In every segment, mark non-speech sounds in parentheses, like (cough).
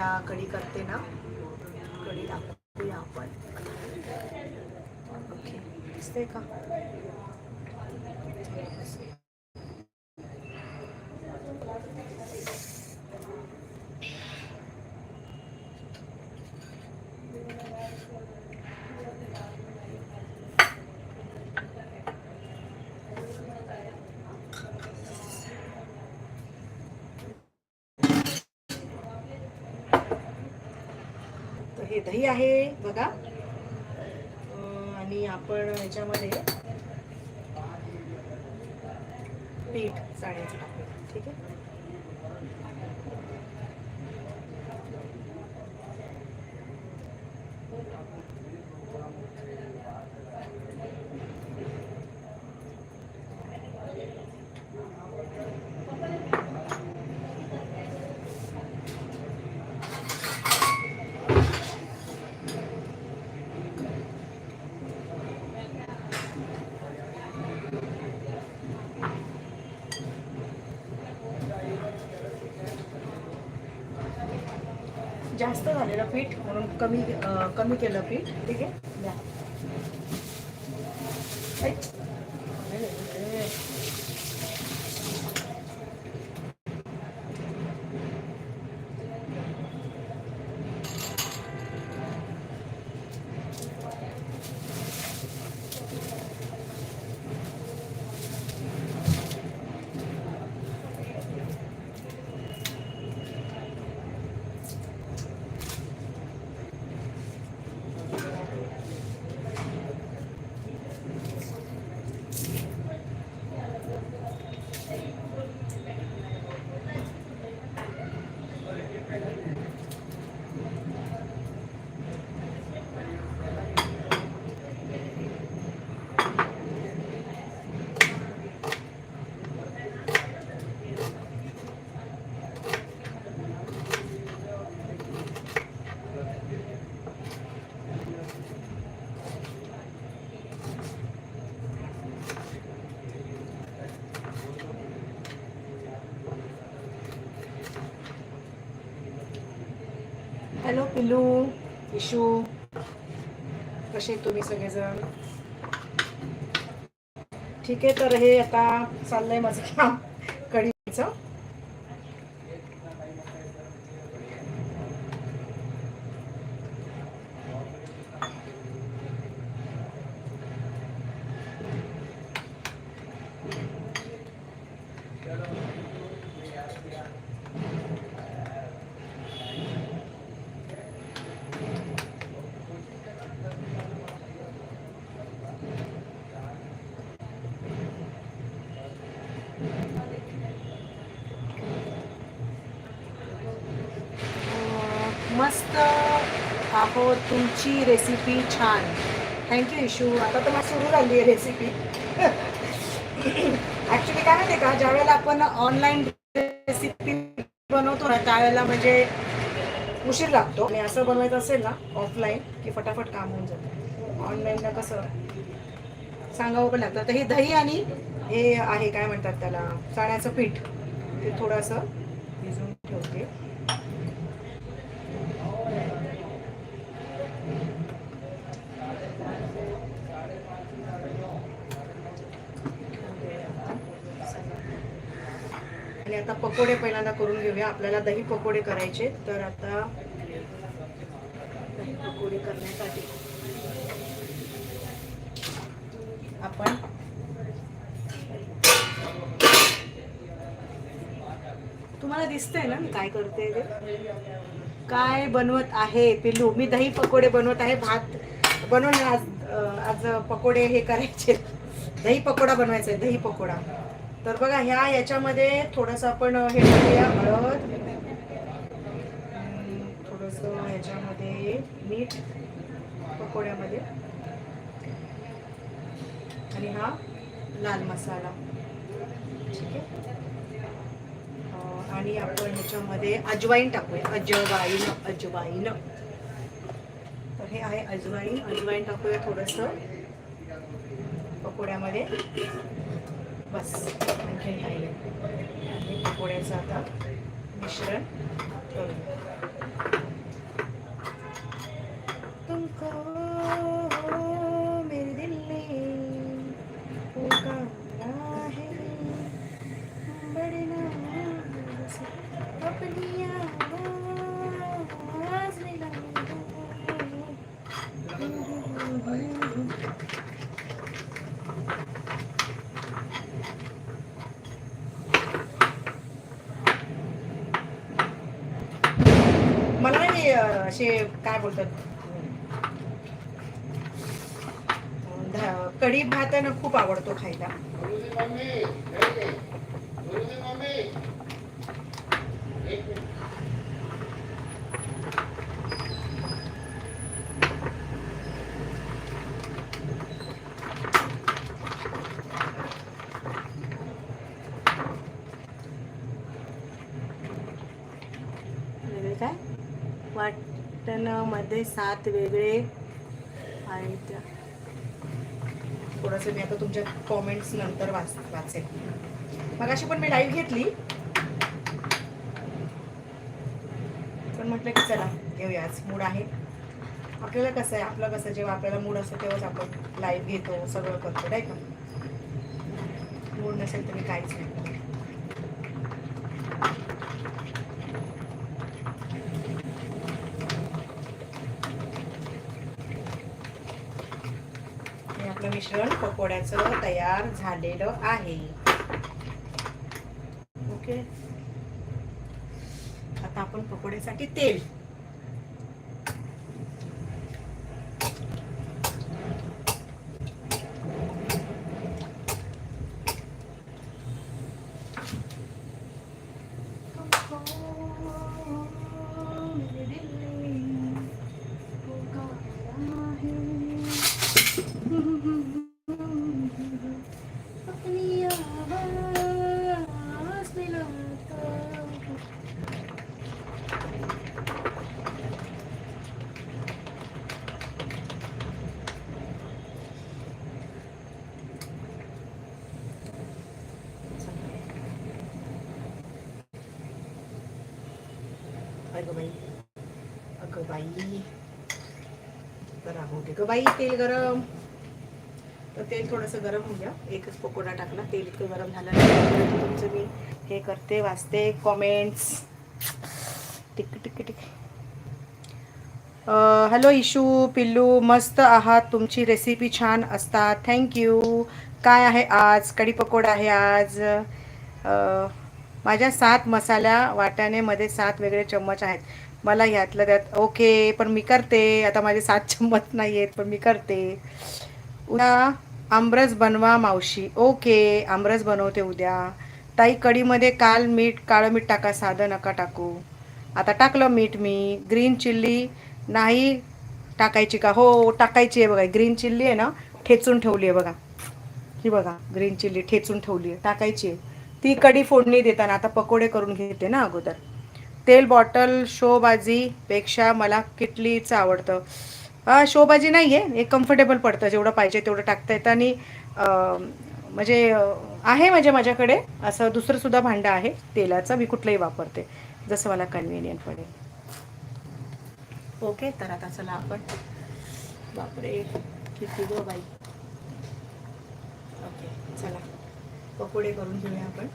या कढी करते ना कढी दाखवूया आपण. ओके. दिसते का? दही आहे बघा. आणि आपण याच्यामध्ये पीठ चाळण्याचं टाकूया ठीक आहे? जास्त झालेलं पीठ म्हणून कमी कमी केलं पीठ ठीक आहे द्या ऐ. हॅलो पिलू इशू कसे तुम्ही सगळेजण? ठीक आहे तर हे आता चाललंय माझं काम कढीचं अं, मस्त आहो तुमची रेसिपी छान. थँक्यू इशू आता तर मला सुरू झाली आहे रेसिपी ॲक्च्युली काय माहिती आहे का? ज्या वेळेला आपण ऑनलाईन रेसिपी बनवतो ना त्यावेळेला म्हणजे उशीर लागतो. आणि असं बनवायचं असेल ना ऑफलाईन की फटाफट काम होऊन जातं. ऑनलाईनला कसं सांगावं पण लागतं. तर हे दही आणि हे आहे काय म्हणतात त्याला? चण्याचं पीठ. ते थोडंसं आता पकोडे पहिल्यांदा करून घेऊया. आपल्याला दही पकोडे करायचे तर आता दही पकोडे करण्यासाठी आपण तुम्हाला दिसतंय ना काय करते काय बनवत आहे पिल्लू? मी दही पकोडे बनवत आहे. भात बनवून आज आज पकोडे हे करायचे दही पकोडा बनवायचा आहे. दही पकोडा. तर बघा ह्या याच्यामध्ये थोडंसं आपण हे टाकूया हळद. थोडस थोडंसं ह्याच्यामध्ये मीठ पकोड्यामध्ये. आणि हा लाल मसाला. ठीक आहे? आणि आपण ह्याच्यामध्ये अजवाईन टाकूया. अजवाईन अजवाईन. तर हे आहे अजवाईन. अजवाईन टाकूया थोडंसं. पकोड्यामध्ये. बस. आणखीन काही आणि पकोड्याचं आता मिश्रण करूया काय बोलतात? कढी भात खूप आवडतो खायला वेगळे काय मध्ये सात वेगळे आहेत थोडंसं मी आता तुमच्या कॉमेंट्स नंतर वाच वाचेल मग अशी पण मी लाईव्ह घेतली. पण म्हटलं की चला घेऊया. आज मूड आहे. आपल्याला कसं आहे? आपलं कसं जेव्हा आपल्याला मूड असतो तेव्हाच आपण लाईव्ह घेतो सगळं करतो नाही का? मूड नसेल तर मी काहीच नाही. आपलं मिश्रण पकोड्याचं तयार झालेलं आहे. ओके? आता आपण पकोड्यासाठी तेल अगं बाई. अगं बाई. जरा हो दे गं बाई तेल गरम. तर तेल थोडंसं गरम होऊ द्या एकच पकोडा टाकला. तेल इतकं गरम झालं तुमचं मी हे करते वाचते comments tick tick tick. Hello Ishu पिल्लू मस्त आहात. तुमची रेसिपी छान असतात. थँक्यू काय आहे आज? कढी पकोडा आहे आज. माझ्या सात मसाल्या वाटाण्यामध्ये सात वेगळे चम्मच आहेत. मला ह्यातलं त्यात ओके पण मी करते. आता माझे सात चम्मच नाही आहेत पण मी करते. उद्या आमरस बनवा मावशी. ओके आमरस बनवते उद्या. ताई कढीमध्ये काल मीठ काळं मीठ टाका साधं नका टाकू. आता टाकलं मीठ मी. ग्रीन चिल्ली नाही टाकायची का? हो टाकायची आहे बघा. ग्रीन चिल्ली आहे ना ठेचून ठेवली आहे बघा. ही बघा ग्रीन चिल्ली ठेचून ठेवली आहे. टाकायची आहे. ती कडी फोडणी देताना आता पकोडे करून घेते ना अगोदर. तेल बॉटल शोबाजीपेक्षा मला किटलीचं आवडतं. हा शोबाजी नाही आहे हे कम्फर्टेबल पडतं जेवढं पाहिजे तेवढं टाकता येतं आणि म्हणजे आहे म्हणजे माझ्याकडे. असं दुसरंसुद्धा भांडं आहे तेलाचं मी कुठलंही वापरते जसं मला कन्व्हिनियंट पडेल. ओके तर आता चला आपण. बापरे किती गो बाई. ओके चला. पकोडे करून घेऊया आपण.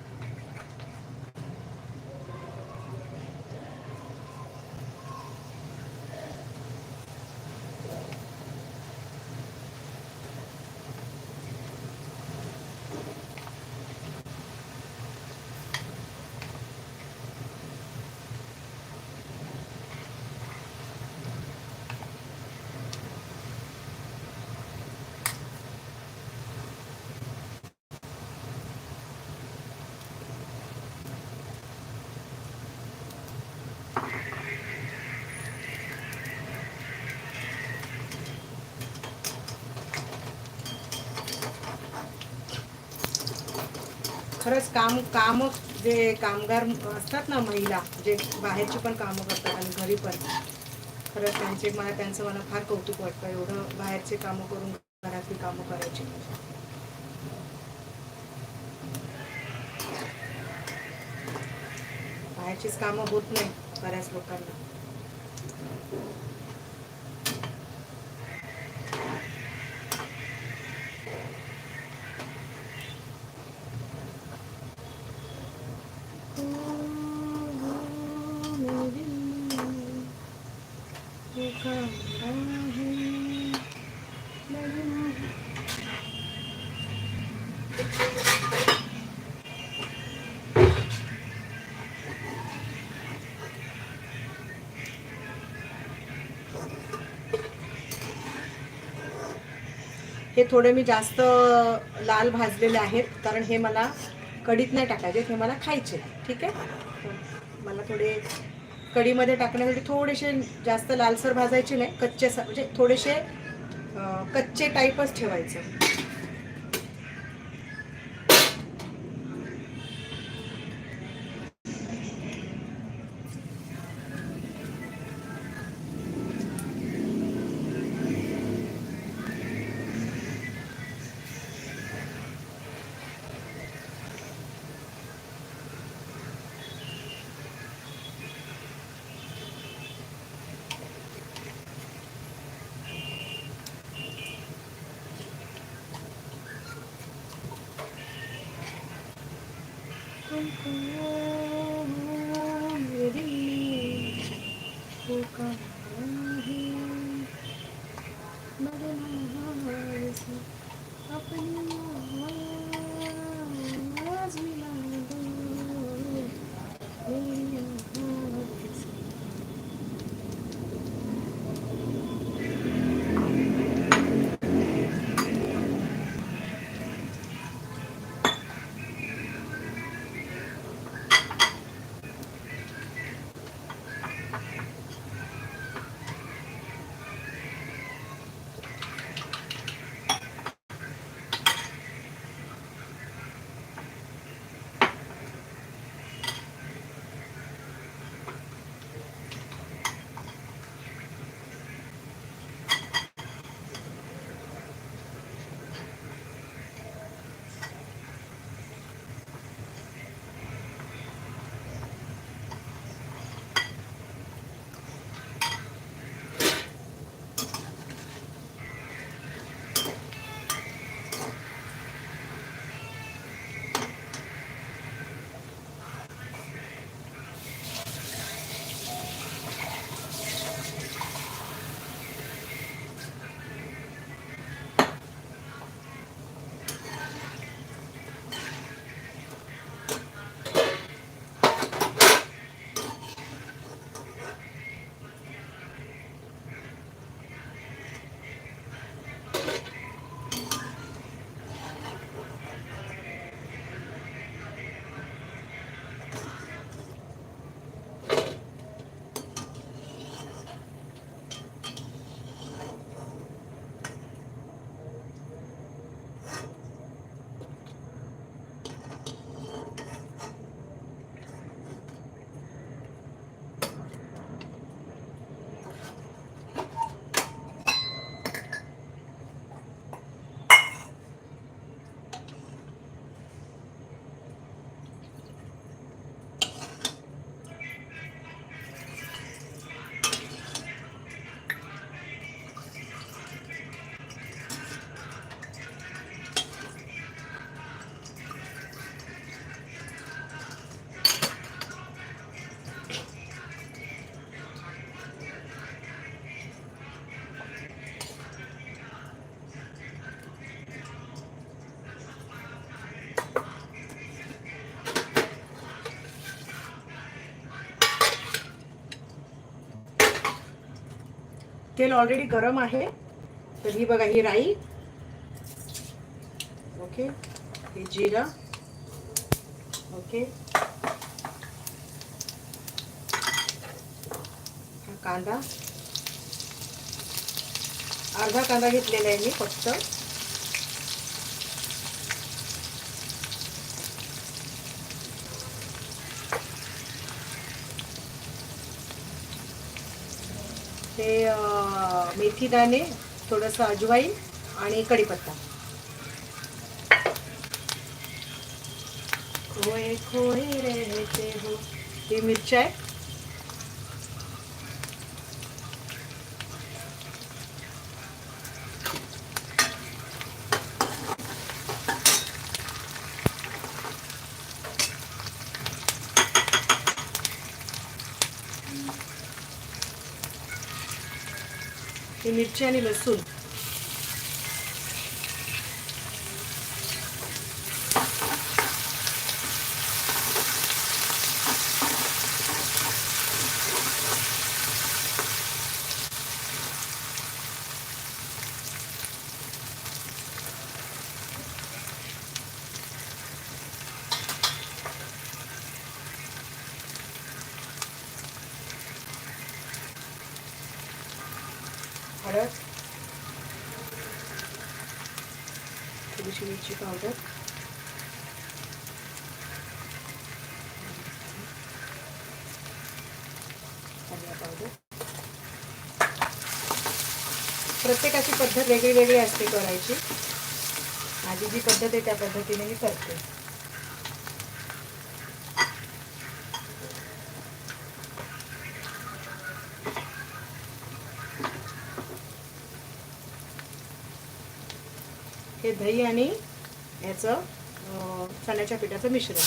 खरंच काम काम जे कामगार असतात ना महिला जे बाहेरची पण कामं करतात आणि घरी पण खरंच त्यांचे मला त्यांचं मला फार कौतुक वाटतं. एवढं बाहेरचे कामं करून घरातली कामं करायची. बाहेरचीच कामं होत नाही बऱ्याच लोकांना. हे थोडे मी जास्त लाल भाजलेले आहेत कारण हे मला कढीत नाही टाकायचे हे मला खायचे ठीक आहे? मला थोडे कढीमध्ये टाकण्यासाठी थोडेसे जास्त लालसर भाजायचे नाही कच्चे म्हणजे थोडेसे कच्चे टाईपच ठेवायचं. Thank you. तेल ऑलरेडी गरम आहे. तर ही बघा ही राई. ओके हे जिरा. ओके हा कांदा. अर्धा कांदा घेतलेला आहे मी फक्त. ते मेथीदाणे मेथी दाणे थोडंसं अजवाईन आणि कढीपत्ता. खोए खोए रहते हो ही मिरची आहे. ही मिरची आणि लसूण हळद थोडीशी मिरची पावडर धनिया पावडर प्रत्येकाची पद्धत वेगळी वेगळी असते करायची. माझी जी पद्धत आहे त्या पद्धतीने मी करते. हे दही आणि याचं चण्याच्या पिठाचं मिश्रण.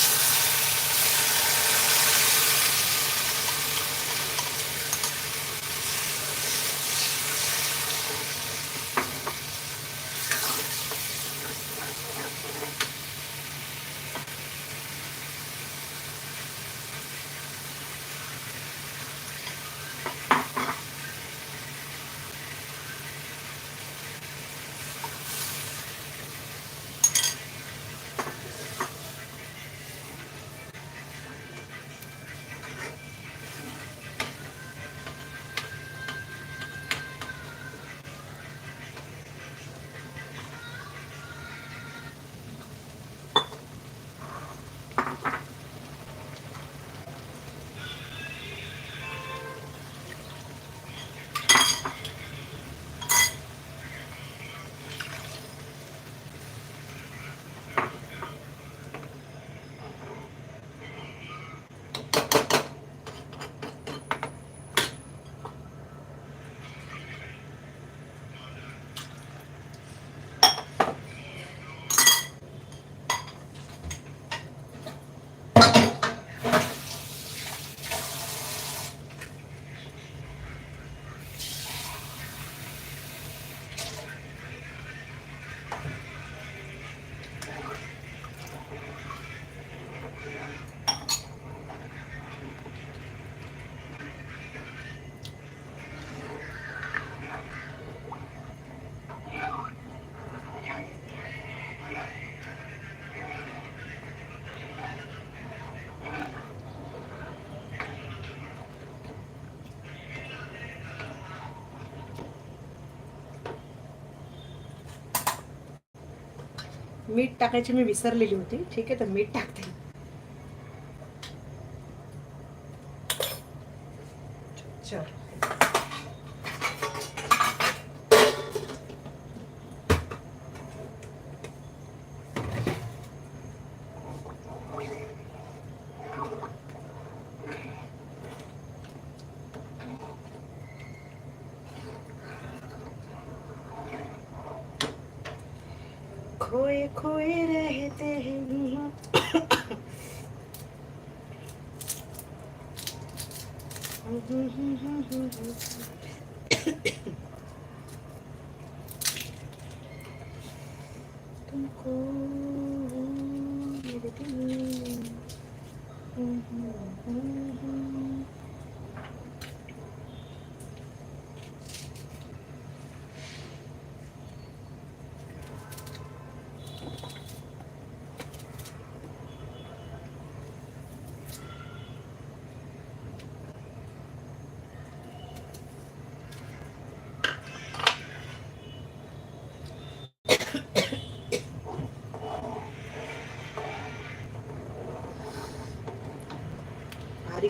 मीठ टाकायची मी विसरलेली होती. ठीक आहे तर मीठ टाकते चल खोए खोए रहते हैं (coughs)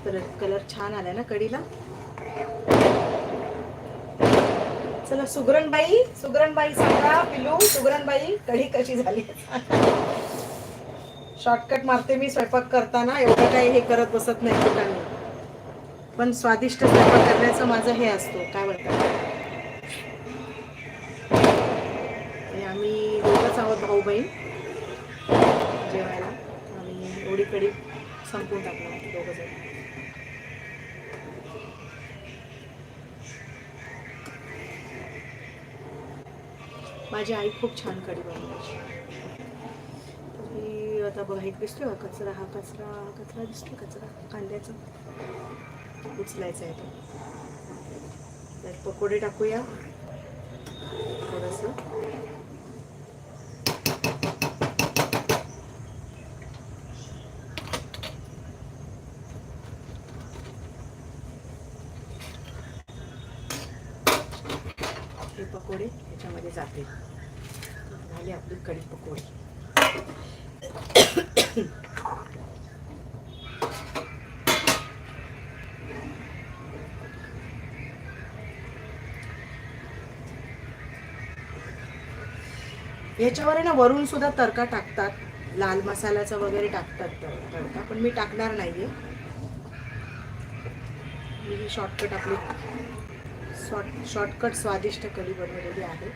परत कलर छान आलाय ना कढीला चला सुगरणबाई सुगरणबाई सांगा पिलू सुगरणबाई कढी कशी झाली? शॉर्टकट मारते मी स्वयंपाक करताना एवढं काही हे करत बसत नाही कुठाने पण स्वादिष्ट स्वयंपाक करण्याचं माझं हे असतो काय म्हणतात? आणि आम्ही दोघंच आहोत भाऊ बहीण. जेवायला. आणि एवढी कढी संपून टाकणार दोघं जण. माझी आई खूप छान कडी बनवायची. आता बघा एक दिसतोय कचरा हा कचरा हा कचरा दिसतोय कचरा कांद्याचा. उचलायचा आहे तो. त्यात पकोडे टाकूया. थोडंसं. हे पकोडे याच्यामध्ये जाते झाली आपली कढी पकोडी याच्यावर आहे ना वरून सुद्धा तडका टाकतात. लाल मसाल्याचा वगैरे टाकतात तडका पण मी टाकणार नाहीये. मी ही शॉर्टकट आपली शॉर्ट शॉर्टकट स्वादिष्ट कढी बनवलेली आहे.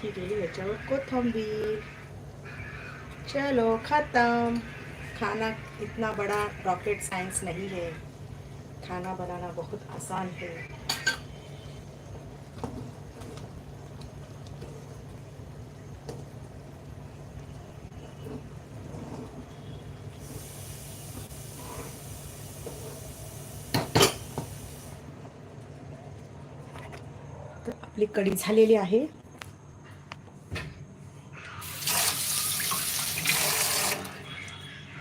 ही याच्यावर कोथंबीर चलो खत्म. खाना इतना बड़ा रॉकेट साइंस नहीं है। खाना बनाना बहुत आसान है। आपली कढी झालेली आहे.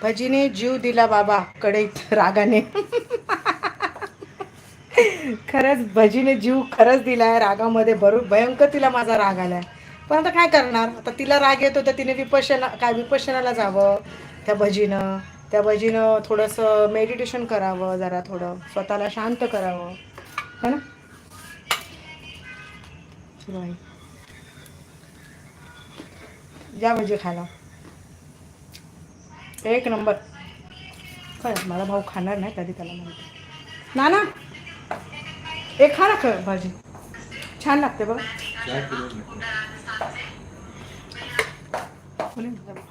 भजीने जीव दिला बाबा कढईत रागाने. खरंच भजीने जीव खरंच दिलाय रागामध्ये भरू भयंकर तिला माझा राग आलाय. पण आता काय करणार? आता तिला राग येतो तर तिने विपशना काय विपशनाला जावं त्या भजीनं. त्या भजीनं थोडंसं मेडिटेशन करावं जरा थोडं स्वतःला शांत करावं. है ना? जा या भजी खायला. एक नंबर. खरं मला भाऊ खाणार नाही कधी त्याला म्हणते ना ना एक खा ना खरं भाजी. छान लागते बघ.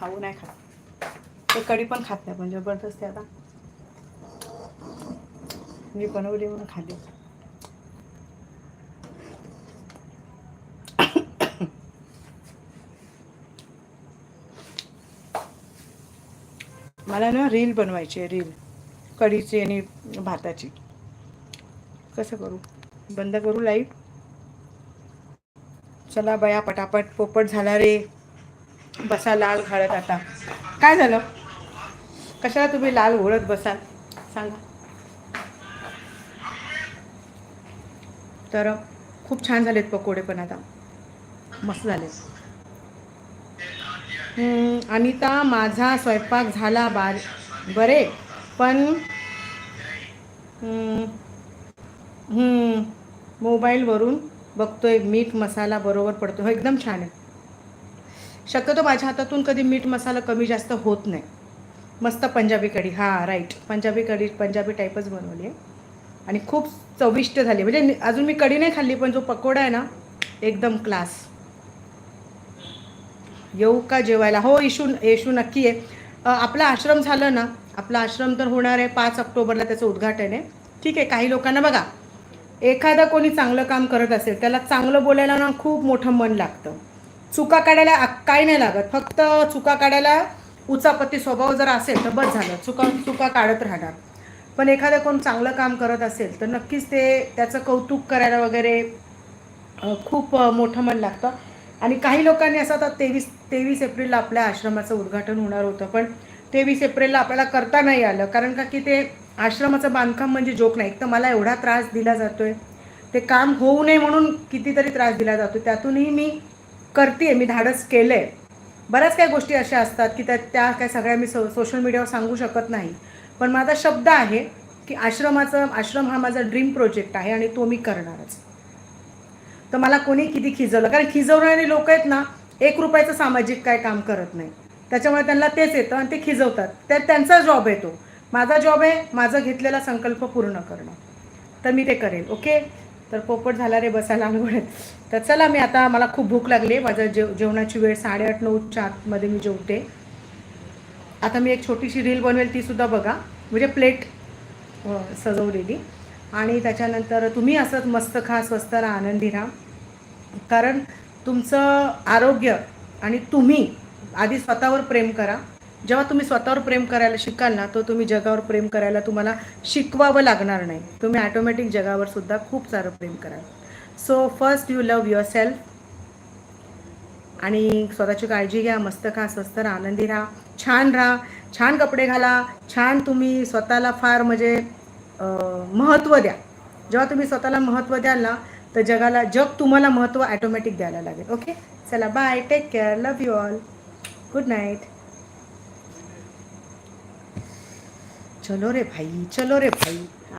भाऊ नाही खात. ते कढी पण खात नाही पण जबरदस्त आता. मी बनवली म्हणून खाली मला ना रील बनवायची आहे रील. कढीची आणि भाताची. कसं करू? बंद करू लाइट चला बया पटापट पोपट झाला रे. बसा लाल घालत आता. काय झालं? कशाला तुम्ही लाल घोळत बसाल? सांगा. तर खूप छान झालेत पकोडे पण आता. मस्त झालेत. अनिता माझा स्वयंपाक झाला बार बरे पण मोबाईलवरून बघतोय मीठ मसाला बरोबर पडतो हो एकदम छान आहे. शक्यतो माझ्या हातातून कधी मीठ मसाला कमी जास्त होत नाही. मस्त पंजाबी कढी. हां राईट पंजाबी कढी पंजाबी टाईपच बनवली आहे. आणि खूप चविष्ट झाली म्हणजे अजून मी कढी नाही खाल्ली पण जो पकोडा आहे ना एकदम क्लास येऊ का जेवायला? हो इशू येशू नक्की आहे आपला आश्रम झालं ना आपला आश्रम तर होणार आहे पाच ऑक्टोबरला त्याचं उद्घाटन आहे. ठीक आहे काही लोकांना बघा एखादा कोणी चांगलं काम करत असेल त्याला चांगलं बोलायला ना खूप मोठं मन लागतं. चुका काढायला काय नाही लागत. फक्त चुका काढायला उचापती स्वभाव जर असेल तर बस झालं. चुका चुका काढत राहणार. पण एखादं कोण चांगलं काम करत असेल तर नक्कीच ते त्याचं कौतुक करायला वगैरे खूप मोठं मन लागतं. आणि काही लोकांनी असं आता तेवीस तेवीस एप्रिलला आपल्या आश्रमाचं उद्घाटन होणार होतं पण तेवीस एप्रिलला आपल्याला करता नाही आलं. कारण का की ते आश्रमाचं बांधकाम म्हणजे जोक नाही. एक तर मला एवढा त्रास दिला जातोय. ते काम होऊ नये म्हणून कितीतरी त्रास दिला जातो त्यातूनही मी करते मी धाडस केलं आहे बऱ्याच काही गोष्टी अशा असतात की त्या त्या काय सगळ्या मी सो सोशल मीडियावर सांगू शकत नाही. पण माझा शब्द आहे की आश्रमाचं आश्रम हा माझा ड्रीम प्रोजेक्ट आहे आणि तो मी करणारच. तर मला कोणी किती खिजवलं? कारण खिजवणारे लोक आहेत ना एक रुपयाचं सामाजिक काय काम करत नाही. त्याच्यामुळे त्यांना तेच येतं आणि ते खिजवतात. त्या त्यांचा जॉब आहे तो. माझा जॉब आहे माझा घेतलेला संकल्प पूर्ण करणं. तर मी ते करेल ओके? तर पोपट झाला रे बसायला अंगोळ्यात तर चला मी आता मला खूप भूक लागली. आहे जेव जेवणाची वेळ साडेआठ नऊच्या आतमध्ये मी जेवते. आता मी एक छोटीशी रील बनवेल तीसुद्धा बघा. म्हणजे प्लेट सजवलेली. आणि त्याच्यानंतर तुम्ही असंच मस्त खा स्वस्त राहा आनंदी राहा. कारण तुमचं आरोग्य आणि तुम्ही आधी स्वतःवर प्रेम करा. जेव्हा तुम्ही स्वतःवर प्रेम करायला शिकाल ना तो तुम्ही जगावर प्रेम करायला तुम्हाला शिकवावं लागणार नाही. तुम्ही ॲटोमॅटिक जगावर सुद्धा खूप सारं प्रेम कराल. So first you love yourself आणि स्वतःची काळजी घ्या मस्त खा स्वस्त राहा आनंदी राहा छान राहा छान कपडे घाला छान तुम्ही स्वतःला फार म्हणजे महत्त्व द्या. जेव्हा तुम्ही स्वतःला महत्त्व द्याल ना तर जगाला जग तुम्हाला महत्त्व ॲटोमॅटिक द्यायला लागेल. ओके चला bye take care love you all good night चलो रे भाई चलो रे भाई.